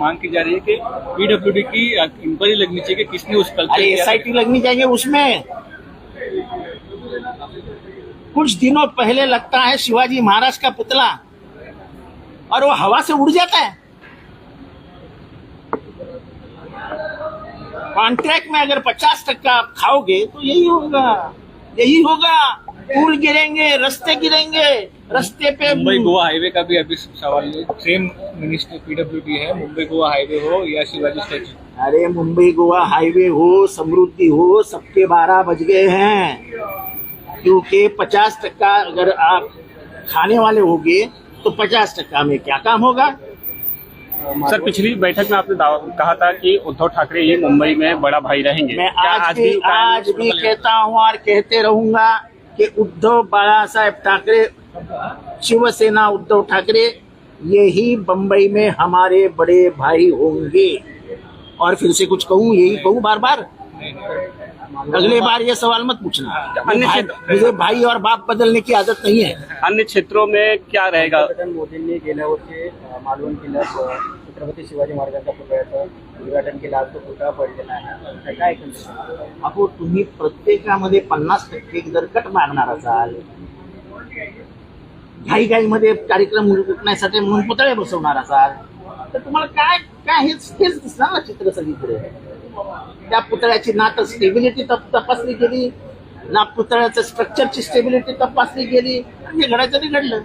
मांग की जा रही है कि पीडब्ल्यूडी की इंक्वायरी लगनी चाहिए कि किसने उस कल्चर एस आई टी लगनी चाहिए उसमें। कुछ दिनों पहले लगता है शिवाजी महाराज का पुतला और वो हवा से उड़ जाता है। कॉन्ट्रैक्ट में अगर पचास टक्का आप खाओगे तो यही होगा यही होगा। पुल गिरेंगे रास्ते गिरेंगे रास्ते पे मुंबई गोवा हाईवे का भी अभी सवाल है। सेम मिनिस्टर पीडब्ल्यूडी है मुंबई गोवा हाईवे हो या शिवाजी स्टैचू अरे मुंबई गोवा हाईवे हो समृद्धि हो सबके बारह बज गए हैं। क्योंकि पचास टक्का अगर आप खाने वाले होगे तो पचास टक्का में क्या काम होगा? सर पिछली बैठक में आपने दावा- कहा था कि उद्धव ठाकरे ये मुंबई में बड़ा भाई रहेंगे। मैं क्या आज भी? आज भी कहता हूँ और कहते रहूँगा कि उद्धव बाला साहेब ठाकरे शिवसेना उद्धव ठाकरे यही बंबई में हमारे बड़े भाई होंगे। और फिर से कुछ कहूँ यही कहूँ बार बार अगले बार ये सवाल मत पूछना। अन्य भाई- क्षेत्र- मुझे भाई और बाप बदलने की आदत नहीं है। अन्य क्षेत्रों में क्या रहेगा? मोदी ने गेल्या वर्षी मालवण किल्ल्यात छत्रपती शिवाजी महाराजांच्या पुतळ्याचं उद्घाटन केलं. आज तो पुतळा पडलेला आहे. काय कंडिशन अहो तुम्ही प्रत्येकामध्ये पन्नास टक्के जर कट मारणार असाल. घाई घाईमध्ये कार्यक्रम विकण्यासाठी म्हणून पुतळे बसवणार असाल. तर तुम्हाला काय काय हेच हेच दिसणार ना चित्र सगळीकडे? त्या पुतळ्याची ना तर स्टेबिलिटी तपासली गेली. ना पुतळ्याचं स्ट्रक्चरची स्टेबिलिटी तपासली गेली. आणि घडायचं ते घडलं.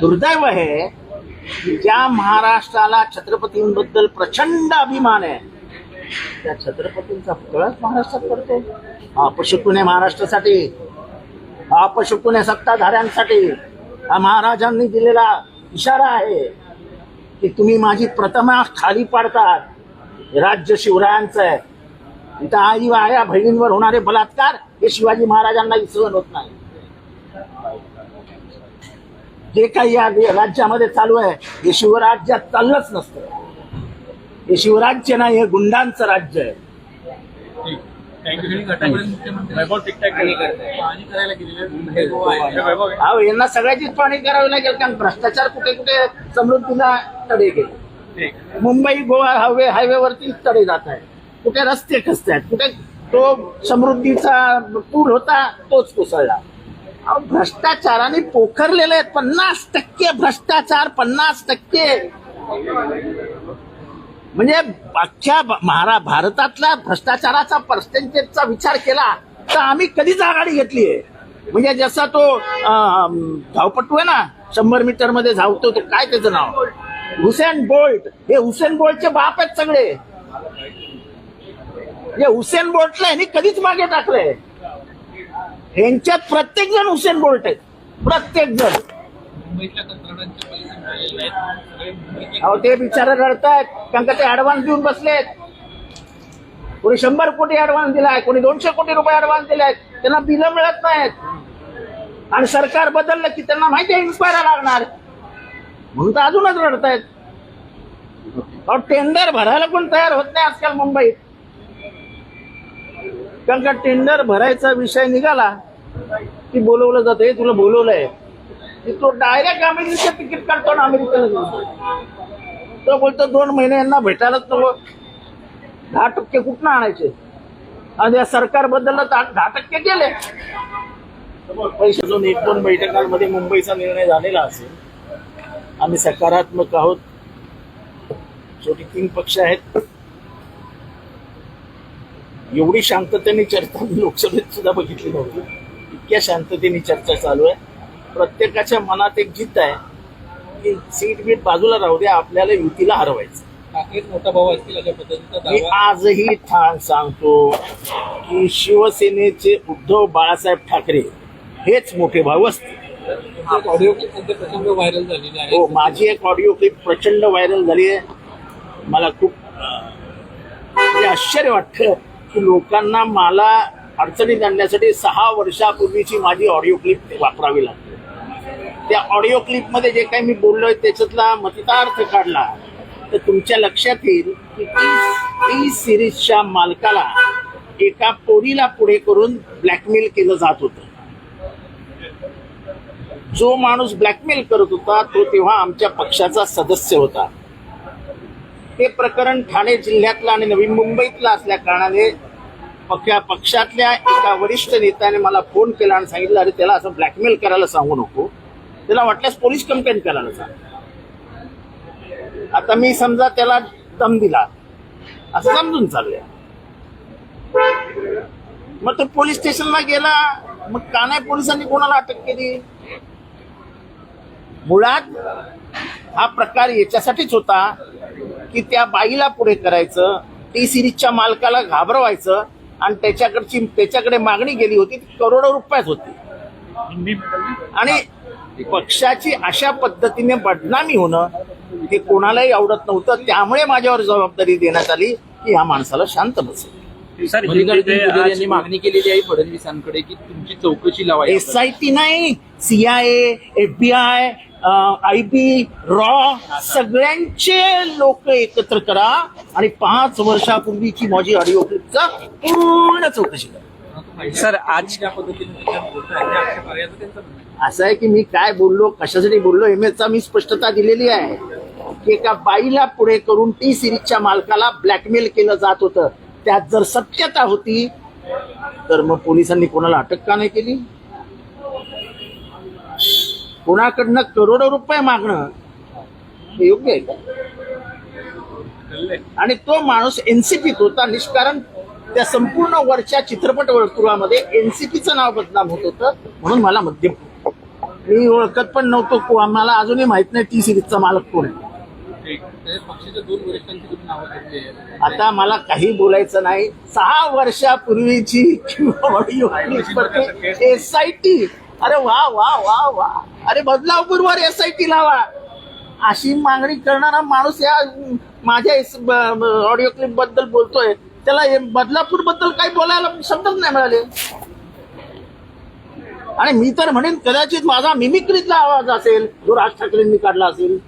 दुर्दैव आहे ज्या महाराष्ट्राला छत्रपतींबद्दल प्रचंड अभिमान आहे त्या छत्रपतींचा पुतळाच महाराष्ट्रात पडतो. हा आहे महाराष्ट्रासाठी हा आहे सत्ताधाऱ्यांसाठी हा महाराजांनी दिलेला इशारा आहे की तुम्ही माझी प्रतिमा खाली पाडतात. राज्य शिवरायांचं आहे. इथं आई आया बहिणींवर होणारे बलात्कार हे शिवाजी महाराजांना सहन होत नाही. जे काही या राज्यामध्ये चालू आहे हे शिवराज्यात चाललंच नसतं. हे शिवराज्य नाही हे गुंडांचं राज्य आहे. अहो यांना सगळ्याचीच पाणी करावी लागेल कारण भ्रष्टाचार कुठे कुठे समृद्धीला तडे गेले. मुंबई गोवा हायवे हायवेवरती तडे जात आहे कुठे रस्ते खचत आहेत कुठे तो समृद्धीचा पूल होता तोच कोसळला. भ्रष्टाचाराने पोखरलेले आहेत. पन्नास टक्के भ्रष्टाचार पन्नास टक्के. म्हणजे अख्ख्या महारा भारतातल्या भ्रष्टाचाराचा पर्सेंटेजचा विचार केला तर आम्ही कधीच आघाडी घेतली आहे? म्हणजे जसा तो धावपटू आहे ना शंभर मीटरमध्ये धावतो तो काय त्याचं नाव? Usain Bolt. हे हुसेन बोल्टचे बाप आहेत सगळे. हे हुसेन बोल्टला यांनी कधीच मागे टाकलंय? यांच्यात प्रत्येक जण हुसेन बोल्ट आहेत. प्रत्येक जण. अहो ते बिचारे रडतायत. कारण का ते ऍडव्हान्स देऊन बसलेत. कोणी शंभर कोटी ऍडव्हान्स दिलाय कोणी दोनशे कोटी रुपये ऍडव्हान्स दिलाय. त्यांना बिलं मिळत नाहीत. आणि सरकार बदललं की त्यांना माहिती आहे इन्क्वायरी लागणार. म्हणून तर अजूनच रडतायत. अहो टेंडर भरायला कोण तयार होत नाही आजकाल मुंबईत. कारण का टेंडर भरायचा विषय निघाला की बोलवलं जातं. हे तुला बोलवलंय. की तो डायरेक्ट अमेरिकेचं तिकीट काढतो ना अमेरिकेला तो बोलतो दोन महिने यांना भेटायलाच नको दहा टक्के कुठनं आणायचे? आणि या सरकार बदललं तर दहा टक्के गेले. पैसे एक दोन बैठकांमध्ये मुंबईचा निर्णय झालेला असेल. आम्ही सकारात्मक आहोत. छोटी तीन पक्ष आहेत. एवढी शांततेने चर्चा मी लोकसभेत सुद्धा बघितली नव्हती. इतक्या शांततेने चर्चा चालू आहे. प्रत्येकाच्या मनात एक जिद्द आहे की सीट बीट बाजूला राहू द्या आपल्याला युतीला हरवायचं. मोठा भाऊ असतील अशा पद्धतीचा मी आजही ठाण सांगतो की शिवसेनेचे उद्धव बाळासाहेब ठाकरे हेच मोठे भाऊ असतील. ऑडिओ क्लिप सध्या प्रचंड व्हायरल झालेली आहे. हो माझी एक ऑडिओ क्लिप प्रचंड व्हायरल झाली आहे. मला खूप आश्चर्य वाटतं की लोकांना मला अडचणीत आणण्यासाठी सहा वर्षापूर्वीची माझी ऑडिओ क्लिप वापरावी लागते त्या ऑडिओ क्लिपमध्ये जे काही मी बोललोय त्याच्यातला मतितार्थ काढला तर तुमच्या लक्षात येईल की ती सिरीजच्या मालकाला एका पोरीला पुढे करून ब्लॅकमेल केलं जात होतं. जो माणूस ब्लॅकमेल करत होता तो तेव्हा आमच्या पक्षाचा सदस्य होता. हे प्रकरण ठाणे जिल्ह्यातलं आणि नवी मुंबईतलं असल्या कारणाने पक्ष पक्षातल्या एका वरिष्ठ नेत्याने मला फोन केला आणि सांगितलं अरे त्याला असं ब्लॅकमेल करायला सांगू नको. त्याला वाटल्यास पोलीस कंप्लेंट करायला सांग. आता मी समजा त्याला दम दिला. असं समजून चालूया मग तो पोलीस स्टेशनला गेला. मग का नाही पोलिसांनी कोणाला अटक केली? मुळात हा प्रकार याच्यासाठीच होता. की त्या बाईला पुढे करायचं टी सिरीजच्या मालकाला घाबरवायचं आणि त्याच्याकडची त्याच्याकडे मागणी गेली होती ती करोडो रुपयात होती। आणि पक्षाची अशा पद्धतीने बदनामी होणं हे कोणालाही आवडत नव्हतं त्यामुळे माझ्यावर जबाबदारी देण्यात आली की ह्या माणसाला शांत बसेल सर यांनी मागणी केलेली आहे फडणवीसांकडे की तुमची चौकशी लावा एस आय टी नाही सीआयए एफबीआय आय बी रॉ सगळ्यांचे लोक एकत्र करा आणि पाच वर्षापूर्वीची माझी ऑडिओ क्लिपचा पूर्ण चौकशी करा. सर आज पद्धतीने असं आहे. की मी काय बोललो कशासाठी बोललो एमएचा मी स्पष्टता दिलेली आहे की एका बाईला पुढे करून टी सिरीजच्या मालकाला ब्लॅकमेल केलं जात होतं. त्यात जर सत्यता होती तर मग पोलिसांनी कोणाला अटक का नाही केली? कोणाकडनं करोडो रुपये मागणं हे योग्य आहे का? आणि तो माणूस एनसीपीत होता निष्कारण त्या संपूर्ण वरच्या चित्रपट वर्तुळामध्ये एनसीपीचं नाव बदनाम होत होतं म्हणून मला मध्यम. मी ओळखत पण नव्हतो आम्हाला अजूनही माहीत नाही टी सिरीजचा मालक कोण आहे. आता मला काही बोलायचं नाही. सहा वर्षापूर्वीची ऑडिओ एस आय टी अरे वा वा वा वा. अरे बदलापूरवर एस आय टी लावा. अशी मागणी करणारा माणूस या माझ्या ऑडिओ क्लिपबद्दल बोलतोय. त्याला बदलापूरबद्दल काही बोलायला शब्दच नाही मिळाले. आणि मी तर म्हणेन कदाचित माझा मिमिक्रीतला आवाज असेल जो राज ठाकरेंनी काढला असेल.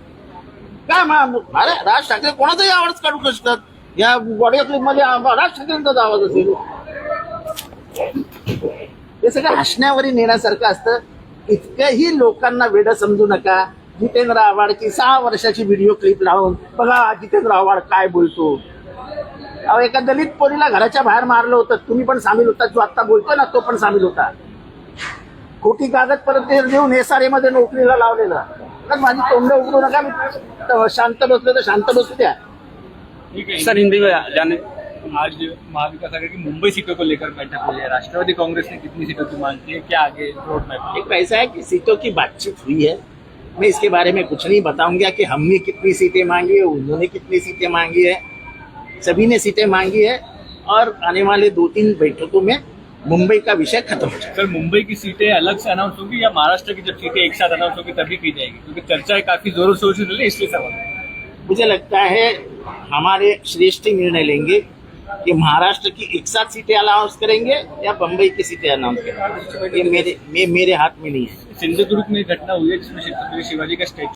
काय मा- अरे राज ठाकरे कोणाचाही आवाज काढू शकतात. या ऑडिओ क्लिपमध्ये राज ठाकरेंचाच आवाज असेल. हे सगळं हसण्यावरी नेण्यासारखं असतं. इतकंही लोकांना वेड समजू नका. जितेंद्र आव्हाडची सहा वर्षाची व्हिडिओ क्लिप लावून बघा जितेंद्र आव्हाड काय बोलतो. अहो एका दलित पोरीला घराच्या बाहेर मारलं होतं. तुम्ही पण सामील होता. जो आता बोलतोय ना तो पण सामील होता. खोटी कागदपत्र देऊन एसआरए मध्ये नोकरीला लावलेलं. माझी तोंड उघडू नका. मी शांत बसलो तर शांत बसू द्या. ठीक है सर हिंदी में जाने आज महाविकास की मुंबई सीटों को लेकर बैठक हुई है राष्ट्रवादी कांग्रेस ने कितनी सीटों की मांग की है क्या आगे रोड मैप एक ऐसा है कि सीटों की बातचीत हुई है. मैं इसके बारे में कुछ नहीं बताऊँगा कि हमने कितनी सीटें मांगी है उन्होंने कितनी सीटें मांगी है. सभी ने सीटें मांगी है और आने वाले दो तीन बैठकों में मुंबई का विषय खत्म हो जाएगा सर मुंबई की सीटें अलग से अनाउंस होगी या महाराष्ट्र की जब सीटें एक साथ अनाउंस होगी तभी की जाएगी? क्योंकि चर्चाएँ काफ़ी जोरों शोर से चल रही इसलिए सवाल मुझे लगता है हमारे श्रेष्ठ निर्णय लेंगे कि महाराष्ट्र की एक साथ सीटें अनाउंस करेंगे या बम्बई की सीटें अनाउंस करेंगे। ये मेरे मे, मेरे हाथ में नहीं है। सिंधुदुर्ग में घटना हुई है जिसमें छत्रपति शिवाजी का स्टैचू